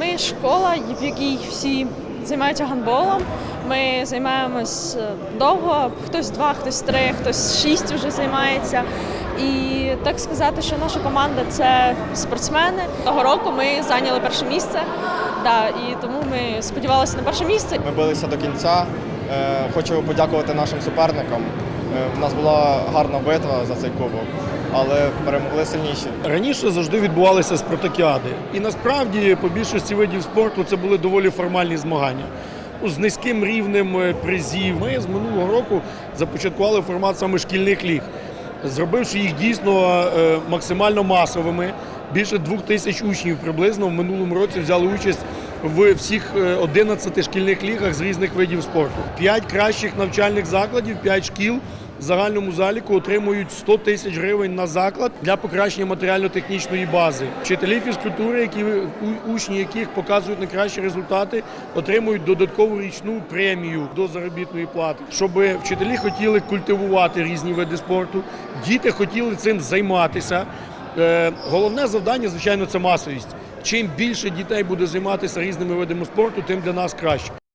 Ми школа, в якій всі займаються гандболом. Ми займаємось е, довго, хтось два, хтось три, хтось шість вже займається. І так сказати, що наша команда це спортсмени. Того року ми зайняли перше місце. Да, і тому ми сподівалися на перше місце. Ми билися до кінця. Е, Хочу подякувати нашим суперникам. Е, У нас була гарна битва за цей кубок, але перемогли сильніші. Раніше завжди відбувалися спартакіади. І насправді по більшості видів спорту це були доволі формальні змагання. З низьким рівнем е, призів. Ми з минулого року започаткували формат саме шкільних ліг, зробивши їх дійсно е, максимально масовими. Більше двох тисяч учнів приблизно в минулому році взяли участь в всіх е, 11 шкільних лігах з різних видів спорту. П'ять кращих навчальних закладів, п'ять шкіл загальному заліку отримують 100 тисяч гривень на заклад для покращення матеріально-технічної бази. Вчителі фізкультури, які учні яких показують найкращі результати, отримують додаткову річну премію до заробітної плати, щоб вчителі хотіли культивувати різні види спорту, діти хотіли цим займатися. Е, Головне завдання, звичайно, це масовість. Чим більше дітей буде займатися різними видами спорту, тим для нас краще.